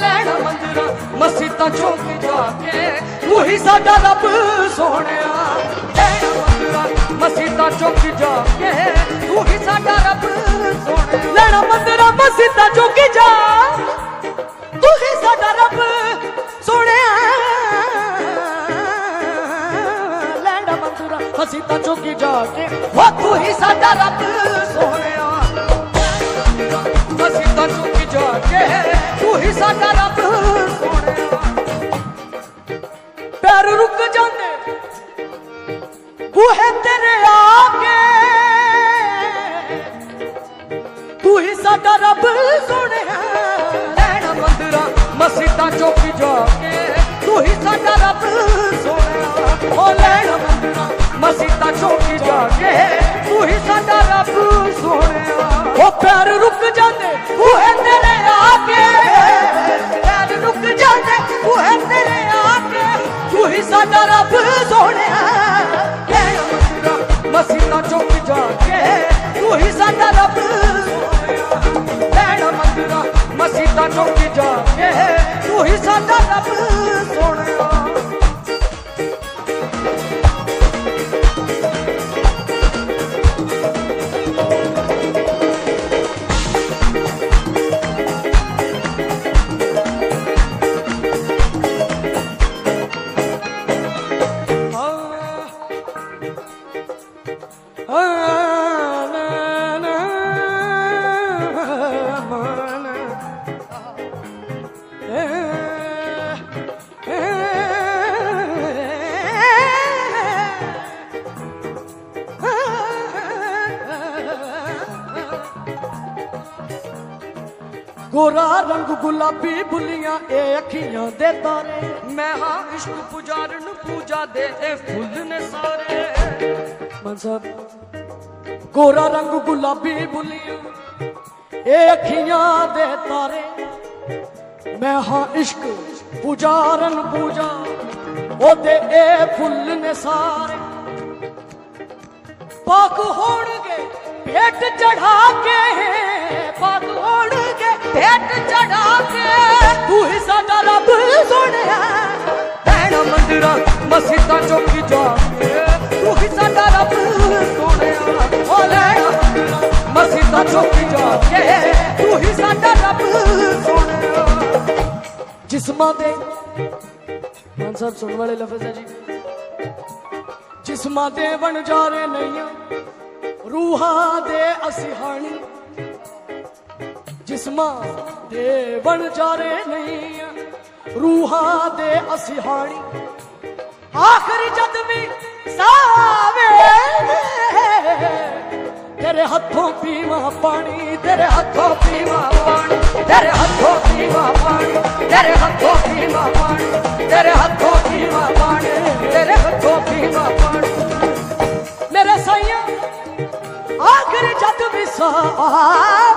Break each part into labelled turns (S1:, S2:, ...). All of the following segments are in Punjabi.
S1: ਲੈਣਾ ਮੰਦਰਾ ਮਸੀਤਾਂ ਚੌਕੀ ਜਾ ਕੇ। ਤੂੰ ਸਾਡਾ ਰੱਬ ਸੋਹਣਿਆ। ਲੈਣਾ ਮੰਦਰਾ ਮਸੀਤਾਂ ਚੌਕੀ ਜਾ ਕੇ। ਤੂੰ ਸਾਡਾ ਰੱਬ ਸੋਹਣਿਆ। ਲੈਣਾ ਮੰਦਰਾ ਮਸੀਤਾਂ ਚੌਕੀ ਜਾ। ਤੂੰ ਹੀ ਸਾਡਾ ਰੱਬ ਸੋਹਣਿਆ। ਲੈਣਾ ਮੰਦਰਾ ਮਸੀਤਾਂ ਚੌਕੀ ਜਾ ਕੇ। ਉਹ ਤੂੰ ਹੀ ਸਾਡਾ ਰੱਬ ਸੋਹਣਿਆ। ਜਾ ਤੂੰ ਹੀ ਸਾਡਾ ਰੱਬ ਸੋਹਣਿਆ। ਪੈਰ ਰੁਕ ਜਾਂਦੇ ਬੂਹੇ ਤੇਰੇ ਆ ਕੇ ਤੂੰ ਹੀ ਸਾਡਾ ਰੱਬ ਸੋਹਣਿਆ। ਲੈਣਾ ਮੰਦਰਾ ਮਸੀਤਾਂ ਚੌਕੀ ਜਾ ਕੇ ਤੂੰ ਹੀ ਸਾਡਾ ਰੱਬ ਸੋਹਣਿਆ। ਉਹ ਲੈਣਾ ਮੰਦਰਾ ਮਸੀਤਾਂ ਚੌਕੀ ਜਾ ਕੇ ਤੂੰ ਹੀ ਸਾਡਾ ਰੱਬ ਸੋਹਣਿਆ। ਉਹ ਪੈਰ ਰੁਕ ਜਾਂਦੇ ਗੋਰਾ ਰੰਗ ਗੁਲਾਬੀ ਬੁੱਲੀਆਂ, ਇਹ ਅੱਖੀਆਂ ਦੇ ਤਾਰੇ। ਮੈਂ ਹਾਂ ਇਸ਼ਕ ਪੁਜਾਰਨ ਪੂਜਾ ਦੇ, ਇਹ ਫੁੱਲ ਨੇ ਸਾਰੇ। ਮਨਸਬ ਗੋਰਾ ਰੰਗ ਗੁਲਾਬੀ ਬੁੱਲੀਆਂ, ਇਹ ਅੱਖੀਆਂ ਦੇ ਤਾਰੇ। ਮੈਂ ਹਾਂ ਇਸ਼ਕ ਪੁਜਾਰਨ ਪੂਜਾ, ਉਹਦੇ ਇਹ ਫੁੱਲ ਨੇ ਸਾਰੇ। ਪਾਕ ਹੋਣਗੇ, ਭੇਟ ਚੜਾ ਕੇ, ਪਾਕ ਹੋਣਗੇ। ਭੇਟ ਚੜਾ ਕੇ ਤੂੰ ਹੀ ਸਾਡਾ ਰੱਬ ਸੋਹਣਿਆ ਲੈਣਾ ਮੰਦਰਾ ਮਸੀਤਾਂ ਚੌਕੀ ਜਾ ਤੂੰ ਹੀ ਸਾਡਾ ਰੱਬ ਸੋਹਣਿਆ ਓ ਲੈਣਾ ਮੰਦਰਾ ਚੌਕੀ ਜਾ ਕੇ ਤੂੰ ਹੀ ਸਾਡਾ ਰੱਬ ਸੋਹਣਿਆ ਜਿਸਮਾਂ ਦੇ ਮਾਨ ਸਾਹਿਬ ਸੁਣ ਵਾਲੇ ਲਫ਼ਜ਼ ਹੈ ਜੀ। ਜਿਸਮਾਂ ਦੇ ਵਣਜਾਰੇ ਨਹੀਂ ਆ ਰੂਹਾਂ ਦੇ ਅਸਿਹਾਣੀ ਜਿਸਮਾਂ ਦੇ ਵਣਜਾਰੇ ਨਹੀਂ ਰੂਹਾਂ ਦੇ ਅਸਿਹਾਣੀ ਆਖਰੀ ਜਦ ਵੀ ਸਾਵੇ ਤੇਰੇ ਹੱਥੋਂ ਪੀਵਾ ਪਾਣੀ, ਤੇਰੇ ਹੱਥੋਂ ਪੀਵਾ ਪਾਣੀ, ਤੇਰੇ ਹੱਥੋਂ ਪੀਵਾ ਪਾਣੀ, ਤੇਰੇ ਹੱਥੋਂ ਪੀਵਾ ਪਾਣੀ, ਤੇਰੇ ਹੱਥੋਂ ਪੀਵਾ ਪਾਣੀ, ਤੇਰੇ ਹੱਥੋਂ ਪੀਵਾ ਪਾਣੀ। ਮੇਰੇ ਸਾਈਆਂ, ਆਖਰੀ ਜਦ ਵੀ ਸਾਵੇ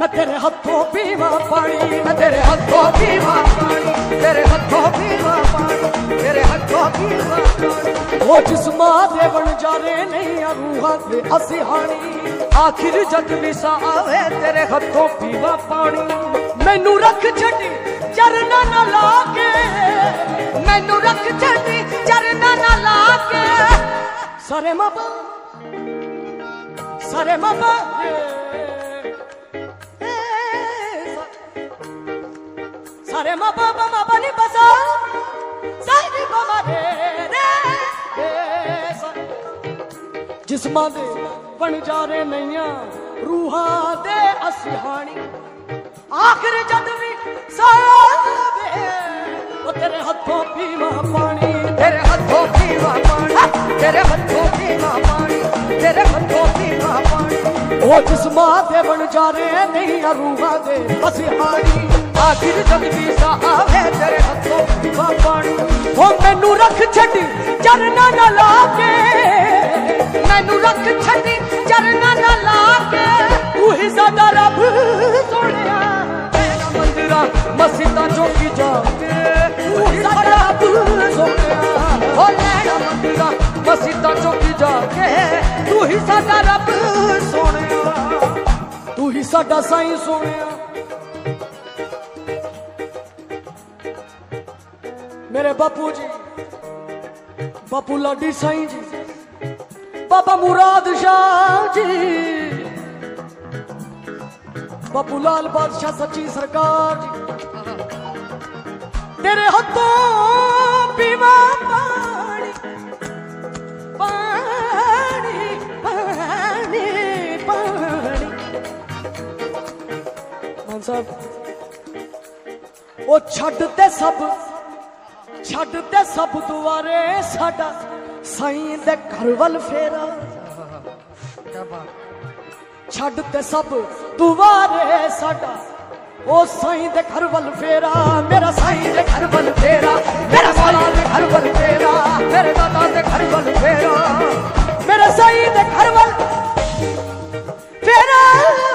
S1: ਮੈਂ ਤੇਰੇ ਹੱਥੋਂ ਪੀਵਾ ਪਾਣੀ, ਮੈਂ ਤੇਰੇ ਹੱਥੋਂ ਪੀਵਾ ਪਾਣੀ, ਤੇਰੇ ਹੱਥੋਂ ਪੀਵਾ ਪਾਣੀ, ਤੇਰੇ ਹੱਥੋਂ ਪੀਵਾ ਪਾਣੀ। ਉਹ ਜਿਸਮਾਂ ਦੇ ਵਣਜਾਰੇ ਨਹੀਂ ਆ ਰੂਹਾਂ ਦੇ ਅਸਿਹਾਣੀ ਆਖਿਰ ਜਦ ਵੀ ਆਵੇ, ਤੇਰੇ ਹੱਥੋਂ ਪੀਵਾ ਪਾਣੀ। ਮੈਨੂੰ ਰੱਖ ਛੱਡੀ, ਚਰਨਾਂ ਨਾ ਲਾ ਕੇ। ਮੈਨੂੰ ਰੱਖ ਛੱਡੀ, ਚਰਨਾਂ ਨਾ ਲਾ ਕੇ। ਸਾਰੇ ਮਾਪਾ ਸਾਰੇ ਮਾਪਾ। ਸਾਰੇ ਮਾ ਪਾ ਪਾ ਮਾ ਪਾ ਨੀ ਬਸਾ ਸਾਈ ਪਾ ਮਾ ਰੇ ਰੇ ਰੇ ਸਾ। ਜਿਸਮਾਂ ਦੇ ਵਣਜਾਰੇ ਨਈਆਂ ਰੂਹਾਂ ਦੇ ਅਸਿਹਾਣੀ ਆਖਰ ਜਦ ਵੀ ਸਾਵੇ ਉਹ ਤੇਰੇ ਹੱਥੋਂ ਪੀਵਾ ਪਾਣੀ ਤੇਰੇ ਹੱਥੋਂ ਪੀਵਾ ਪਾਣੀ ਤੇਰੇ ਹੱਥੋਂ ਪੀਵਾ ਪਾਣੀ ਤੇਰੇ ਹੱਥੋਂ ਉਹ ਜਿਸਮਾਂ ਦੇ ਵਣਜਾਰੇ ਨਹੀਂ ਆ ਦੇ। ਅਸਿਹਾਣੀ ਆਖਿਰ ਜਦ ਵੀ ਤੇਰੇ ਹੱਥੋਂ ਪੀਵਾ ਪਾਣੀ। ਉਹ ਮੈਨੂੰ ਰੱਖ ਛੱਡੀ ਚਰਨਾਂ ਨਾਲ ਲਾ ਕੇ। ਮੈਨੂੰ ਰੱਖ ਛੱਡੀ ਚਰਨਾਂ ਨਾਲ ਲਾ ਕੇ। ਤੂੰ ਹੀ ਸਾਡਾ ਰੱਬ ਸੋਹਣਿਆ ਤੇਰਾ ਮੰਦਰਾ ਮਸੀਤਾਂ ਚੌਕੀ ਜਾ ਕੇ ਤੂੰ ਹੀ ਸਾਡਾ ਰੱਬ ਸੋਹਣਿਆ ਓ ਲੈਣਾ ਮੰਦਰਾ ਮਸੀਤਾਂ
S2: ਹੀ ਸਾਡਾ ਰੱਬ ਸੋਹਣਿਆ
S1: ਤੂੰ ਹੀ ਸਾਡਾ ਸਾਈਂ ਸੋਹਣਿਆ ਮੇਰੇ ਬਾਪੂ ਜੀ, ਬਾਪੂ ਲਾਡੀ ਸਾਈਂ ਜੀ, ਬਾਬਾ ਮੁਰਾਦ ਸ਼ਾਹ ਜੀ। ਬਾਪੂ ਲਾਲ ਬਾਦਸ਼ਾਹ ਸੱਚੀ ਸਰਕਾਰ ਜੀ। ਤੇਰੇ ਹੱਥੋਂ ਪੀਵਾ ਮਾਨ ਸਾਹਿਬ। ਉਹ ਛੱਡ ਤੇ ਸਭ, ਛੱਡ ਤੇ ਸਭ ਦੁਆਰੇ ਸਾਡਾ ਸਾਈਂ ਦੇ ਘਰ ਵੱਲ ਫੇਰਾ। ਛੱਡ ਤੇ ਸਭ ਦੁਆਰੇ ਸਾਡਾ ਉਹ ਸਾਈਂ ਦੇ ਘਰ ਵੱਲ ਫੇਰਾ। ਮੇਰਾ ਸਾਈਂ ਦੇ ਘਰ ਵੱਲ ਫੇਰਾ, ਮੇਰਾ ਸਾਈਂ ਦੇ ਘਰ ਵੱਲ ਫੇਰਾ,
S2: ਮੇਰੇ ਦਾਦਾ ਦੇ ਘਰ ਵੱਲ ਫੇਰਾ।
S1: ਮੇਰੇ ਸਾਈਂ ਦੇ ਘਰ ਵੱਲ ਫੇਰਾ।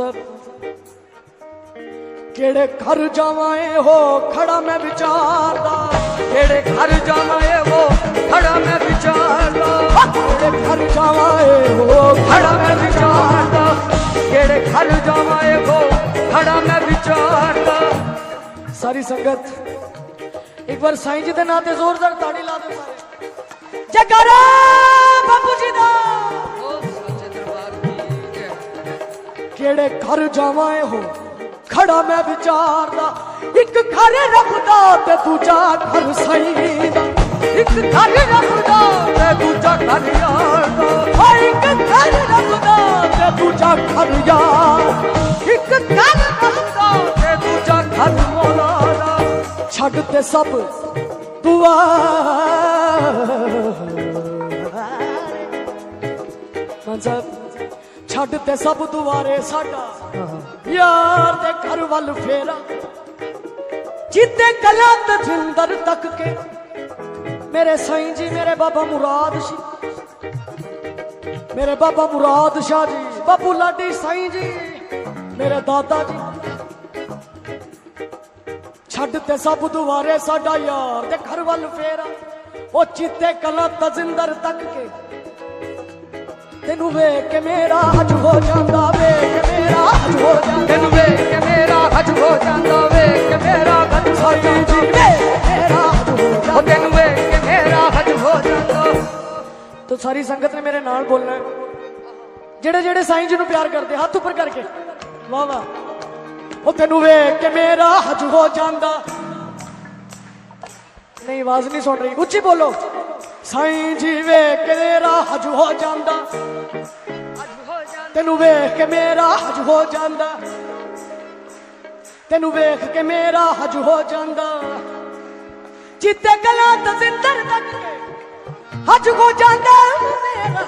S1: ਮਾਨ ਕਿਹੜੇ ਘਰ ਜਾਵਾਂ ਏ ਹੋ ਖੜਾ ਮੈਂ ਵਿਚਾਰਦਾ।
S2: ਕਿਹੜੇ ਘਰ ਜਾਵਾਂ ਏ ਉਹ ਖੜਾ ਮੈਂ ਵਿਚਾਰਦਾ।
S1: ਕਿਹੜੇ ਘਰ ਜਾਵਾਂ ਏ ਹੋ
S2: ਖੜਾ ਮੈਂ ਵਿਚਾਰਦਾ। ਕਿਹੜੇ ਘਰ ਜਾਵਾਂ ਏ ਉਹ ਖੜਾ ਮੈਂ ਵਿਚਾਰਦਾ।
S1: ਸਾਰੀ ਸੰਗਤ, ਇੱਕ ਵਾਰ ਸਾਈਂ ਜੀ ਦੇ ਨਾਂ ਤੇ ਜ਼ੋਰਦਾਰ ਤਾੜੀ ਲਾ ਦਿਓ ਸਾਰੇ। ਜਗਰਾ ਬਾਪੂ ਕਿਹੜੇ ਘਰ ਜਾਵਾਂ ਇਹੋ ਖੜਾ ਮੈਂ ਵਿਚਾਰਦਾ ਇੱਕ ਘਰ ਰੱਬ ਦਾ ਤੇ ਦੂਜਾ ਘਰ ਸਾਈਂ ਦਾ।
S2: ਇੱਕ ਘਰ ਰੱਬ ਦਾ ਤੇ ਦੂਜਾ ਘਰ ਯਾਰ ਦਾ।
S1: ਹਾ, ਇੱਕ ਘਰ ਰੱਬ ਦਾ ਤੇ ਦੂਜਾ ਘਰ ਯਾਰ
S2: ਇੱਕ ਘਰ ਰੱਬ ਦਾ ਤੇ ਦੂਜਾ ਘਰ ਮੌਲਾ ਦਾ।
S1: ਛੱਡ ਤੇ ਸਭ ਦੁਆ ਮਾਨ ਛੱਡ ਤੇ ਸਭ ਦੁਆਰੇ ਸਾਡਾ। ਯਾਰ ਦੇ ਘਰ ਵੱਲ ਫੇਰਾ। ਜਿੱਤੇ ਕਲਾ ਤਜਿੰਦਰ ਤੱਕ ਕੇ। ਮੇਰੇ ਸਾਈਂ ਜੀ, ਮੇਰੇ ਬਾਬਾ ਮੁਰਾਦ ਜੀ ਮੇਰੇ ਬਾਬਾ ਮੁਰਾਦ ਸ਼ਾਹ ਜੀ, ਬਾਪੂ ਲਾਡੀ ਸਾਈਂ ਜੀ, ਮੇਰੇ ਦਾਦਾ ਜੀ। ਛੱਡ ਤੇ ਸਭ ਦੁਆਰੇ ਸਾਡਾ ਯਾਰ ਤੇ ਘਰ ਵੱਲ ਫੇਰਾ। ਉਹ ਚਿੱਤੇ ਕਲਾ ਤਜਿੰਦਰ ਤੱਕ ਕੇ। ਤੈਨੂੰ ਵੇਖ ਕੇ ਮੇਰਾ ਹਜ ਹੋ ਜਾਂਦਾ ਵੇਖ ਕੇ ਮੇਰਾ ਹਜ ਹੋ ਜਾਂਦਾ।
S2: ਤੈਨੂੰ ਵੇਖ ਕੇ ਮੇਰਾ ਹੱਜ ਹੋ ਜਾਂਦਾ ਵੇਖ ਕੇ ਮੇਰਾ ਹੱਜ ਹੋ ਜਾਂਦਾ।
S1: ਮੇਰਾ ਹਜ ਹੋ ਜਾਂਦਾ।
S2: ਤੈਨੂੰ ਵੇਖ ਕੇ ਮੇਰਾ ਹੱਜ ਹੋ ਜਾਂਦਾ।
S1: ਤੋ ਸਾਰੀ ਸੰਗਤ ਨੇ ਮੇਰੇ ਨਾਲ ਬੋਲਣਾ ਹੈ। ਜਿਹੜੇ ਜਿਹੜੇ ਸਾਈਂ ਜੀ ਨੂੰ ਪਿਆਰ ਕਰਦੇ ਹੱਥ ਉੱਪਰ ਕਰਕੇ। ਵਾਹ ਵਾਹ। ਉਹ ਤੈਨੂੰ ਵੇਖ ਕੇ ਮੇਰਾ ਹਜ ਹੋ ਜਾਂਦਾ। ਨਹੀਂ ਆਵਾਜ਼ ਨਹੀਂ ਸੁਣ ਰਹੀ। ਉੱਚੀ ਬੋਲੋ। ਸਾਈਂ ਜੀ ਵੇਖ ਕੇ ਮੇਰਾ ਹਜ ਹੋ ਜਾਂਦਾ। ਤੈਨੂੰ ਵੇਖ ਕੇ ਮੇਰਾ ਹਜ ਹੋ ਜਾਂਦਾ। ਤੈਨੂੰ ਵੇਖ ਕੇ ਮੇਰਾ ਹਜ ਹੋ ਜਾਂਦਾ। ਜਿੱਤੇ ਗਲਾ ਤਜ਼ਿੰਦਰ ਤੱਕ ਹਜ ਹੋ ਜਾਂਦਾ ਮੇਰਾ।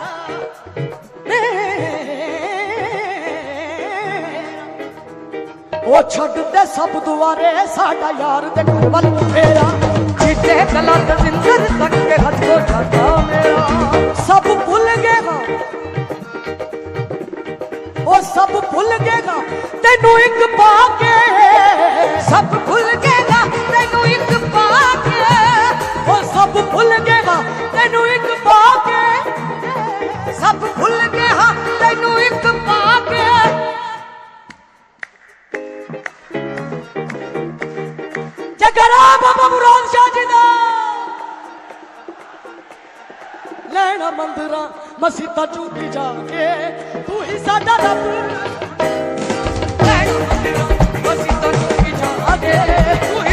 S1: ਉਹ ਛੱਡ ਦੇ ਸਭ ਦੁਆਰੇ ਸਾਡਾ ਯਾਰ ਤੇ ਘਰ ਵੱਲ ਫੇਰਾ।
S2: ਜਿੱਤੇ ਕਲਾ ਤਜਿੰਦਰ ਤੱਕ ਕੇ ਹੱਜ ਹੋ ਜਾਂਦਾ ਮੇਰਾ
S1: ਸਭ ਭੁੱਲ ਗਏ ਉਹ ਸਭ ਭੁੱਲ ਗਏ ਤੈਨੂੰ ਇੱਕ ਪਾ ਕੇ।
S2: ਸਭ ਭੁੱਲ ਗਏਗਾ ਤੈਨੂੰ ਇੱਕ ਪਾ ਕੇ।
S1: ਉਹ ਸਭ ਭੁੱਲ ਗਏ ਤੈਨੂੰ ਇੱਕ ਪਾ ਕੇ।
S2: ਸਭ ਭੁੱਲ ਗਏ ਤੈਨੂੰ ਇੱਕ ਪਾ ਕੇ।
S1: ਜਗਰਾ ਬਾਬਾ ਬੁਰਾਨ ਸ਼ਾਹ ਜੀ ਦਾ। ਲੈਣਾ ਮੰਦਰਾ, ਮਸੀਤਾ ਚੁੱਕ ਜਾ ਕੇ, ਤੂੰ ਹੀ ਸਾਡਾ ਰੱਬ। ਲੈਣਾ ਮੰਦਰਾ, ਮਸੀਤਾ ਚੁੱਕ ਜਾ ਕੇ, ਤੂੰ